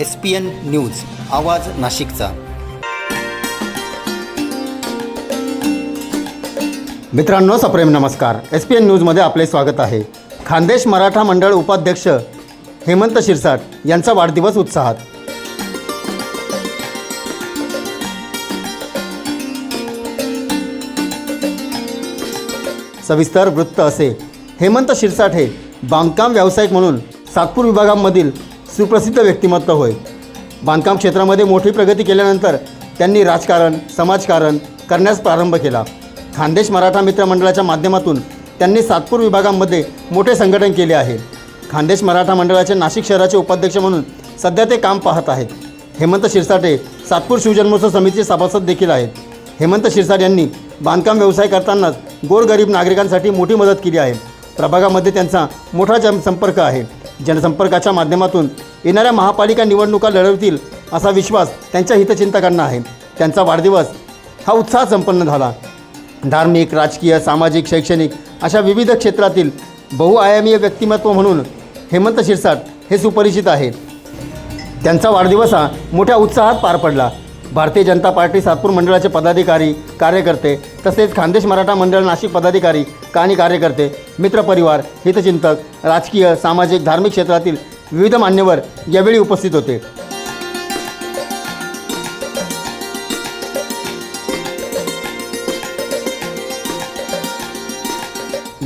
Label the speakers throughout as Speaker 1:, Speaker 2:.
Speaker 1: S P N news आवाज नाशिकचा. मित्रांनो सप्रेम नमस्कार. एस पी एन न्यूजमध्ये आपले स्वागत आहे. खानदेश मराठा मंडळ उपाध्यक्ष हेमंत शिरसाट यांचा वाढदिवस उत्साहात. सविस्तर वृत्त असे. हेमंत शिरसाट हे बांधकाम व्यावसायिक म्हणून सातपूर विभागांमधील सुप्रसिद्ध व्यक्तिमत्व होय. बांधकाम क्षेत्रामध्ये मोठी प्रगती केल्यानंतर त्यांनी राजकारण समाजकारण करण्यास प्रारंभ केला. खानदेश मराठा मित्र मंडळाच्या माध्यमातून त्यांनी सातपूर विभागामध्ये मोठे संघटन केले आहे. खानदेश मराठा मंडळाचे नाशिक शहराचे उपाध्यक्ष म्हणून सध्या ते काम पाहत आहेत. हेमंत शिरसाटे सातपूर शिवजन्मोत्सव समितीचे सभासद देखील आहेत. हेमंत शिरसाट यांनी बांधकाम व्यवसाय करतानाच गोरगरीब नागरिकांसाठी मोठी मदत केली आहे. प्रभागामध्ये त्यांचा मोठा जनसंपर्क आहे. जनसंपर्काच्या माध्यमातून येणाऱ्या महापालिका निवडणुका लढवतील असा विश्वास त्यांच्या हितचिंतकांना आहे. त्यांचा वाढदिवस हा उत्साह संपन्न झाला. धार्मिक राजकीय सामाजिक शैक्षणिक अशा विविध क्षेत्रातील बहुआयामीय व्यक्तिमत्व म्हणून हेमंत शिरसाट हे सुपरिचित आहे. त्यांचा वाढदिवस हा मोठ्या उत्साहात पार पडला. भारतीय जनता पार्टी सातपूर मंडळाचे पदाधिकारी कार्यकर्ते तसेच खानदेश मराठा मंडळ नाशिक पदाधिकारी आणि कार्यकर्ते मित्रपरिवार हितचिंतक राजकीय सामाजिक धार्मिक क्षेत्रातील विविध मान्यवर यावेळी उपस्थित होते.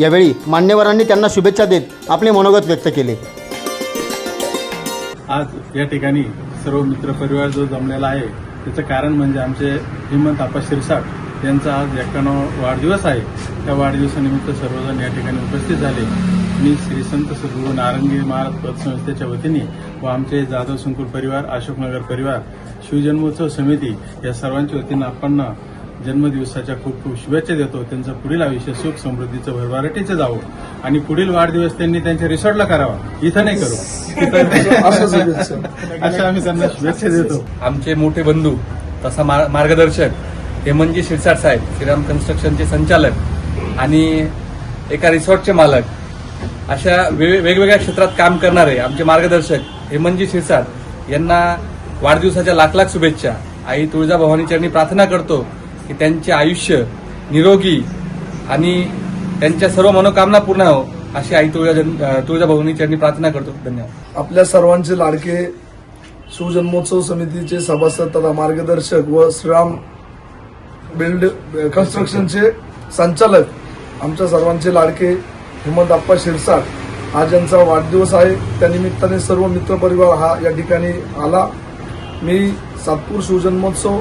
Speaker 1: यावेळी मान्यवरांनी त्यांना शुभेच्छा देत आपले मनोगत व्यक्त केले.
Speaker 2: आज या ठिकाणी सर्व मित्रपरिवार जो जमलेला आहे त्याचं कारण म्हणजे आमचे हेमंत आपा शिरसाट यांचा आज एक्क्याण्णव वाढदिवस आहे. त्या वाढदिवसानिमित्त सर्वजण या ठिकाणी उपस्थित झाले. मी श्री संत सद्गुरू नारंगी महाराज पतसंस्थेच्या वतीने व आमचे जाधव संकुल परिवार अशोकनगर परिवार शिवजन्मोत्सव समिती या सर्वांच्या वतीनं आपण जन्मदिवसाच्या खूप खूप शुभेच्छा देतो. त्यांचं पुढील आयुष्य सुख समृद्धीचं भरभराटीचं जावं. आणि पुढील वाढदिवस त्यांनी त्यांच्या रिसॉर्टला करावा. इथं नाही करू. अशा आम्ही त्यांना शुभेच्छा देतो.
Speaker 3: आमचे मोठे बंधू तसा मार- मार्गदर्शक हेमंतजी शिरसाट साहेब श्रीराम कन्स्ट्रक्शनचे संचालक आणि एका रिसॉर्टचे मालक अशा वेगवेगळ्या क्षेत्रात काम करणारे आमचे मार्गदर्शक हेमंतजी शिरसाट यांना वाढदिवसाच्या लाख लाख शुभेच्छा. आई तुळजाभवानी चरणी प्रार्थना करतो. की त्यांचे आयुष्य निरोगी आणि त्यांच्या सर्व मनोकामना पूर्ण हो अशी आई तुळजा तुळजाभवानी चरणी प्रार्थना करतो. धन्यवाद.
Speaker 4: आपल्या सर्वांचे लाडके शिवजन्मोत्सव समितीचे सभासद तथा मार्गदर्शक व श्रीराम बिल्ड कन्स्ट्रक्शनचे संचालक आमच्या सर्वांचे लाडके हेमंत आप्पा शिरसाट. आज यांचा वाढदिवस आहे. त्यानिमित्ताने सर्व मित्रपरिवार हा या ठिकाणी आला. मी सातपूर शिवजन्मोत्सव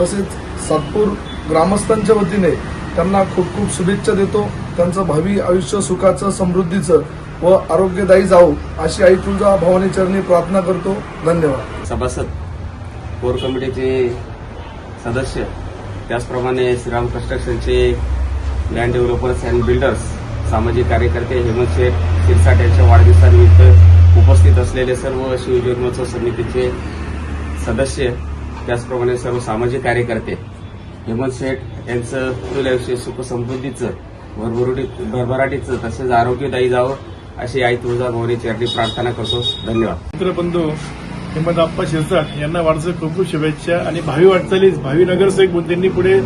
Speaker 4: तसेच सातपूर ग्रामस्थांच्या वतीने त्यांना खूप खूप शुभेच्छा देतो. त्यांचं भावी आयुष्य सुखाचं समृद्धीचं व आरोग्यदायी जाऊ अशी आई तुळजा भवानी चरणी प्रार्थना करतो. धन्यवाद.
Speaker 5: सभासद कोर कमिटीचे सदस्य त्याचप्रमाणे श्रीराम कन्स्ट्रक्शनचे लँड डेव्हलपर्स अँड बिल्डर्स सामाजिक कार्यकर्ते हेमंत शेठ शिरसाट यांच्या वाढदिवसानिमित्त उपस्थित असलेले सर्व शिवजन्मोत्सव समितीचे सदस्य त्याचप्रमाणे सर्व सामाजिक कार्यकर्ते हेमंत शेठ यांचं पुढील आयुष्य सुख समृद्धीचं भरभराटी भरभराटीचं तसेच आरोग्यदायी जावं अशी आई तुळजा भवानी चरणी प्रार्थना करतो. धन्यवाद.
Speaker 2: मित्रबंधू हेमंत आप्पा शिरसाट यांना वाढदिवस खूप खूप शुभेच्छा आणि भावी वाटचालीस भावी नगरसेवक म्हणून त्यांनी पुढे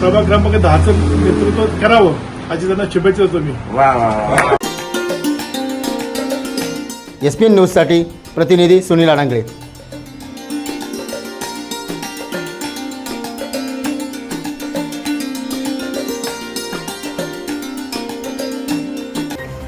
Speaker 2: प्रभाग क्रमांक दहाचं नेतृत्व करावं अशी त्यांना शुभेच्छा देतो मी.
Speaker 5: वा वा वा
Speaker 1: एस पी एन न्यूजसाठी प्रतिनिधी सुनील अडांगळे